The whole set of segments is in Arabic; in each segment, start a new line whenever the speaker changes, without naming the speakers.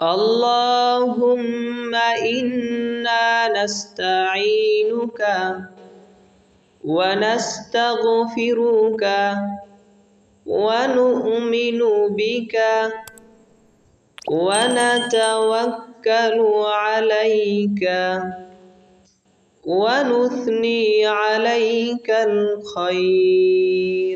اللهم إنا نستعينك ونستغفرك ونؤمن بك ونتوكل عليك ونثني عليك الخير.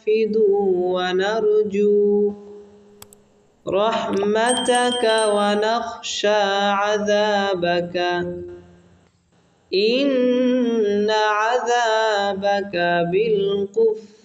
ونحفظ ونرجو رحمتك ونخشى عذابك. إن عذابك بالكفار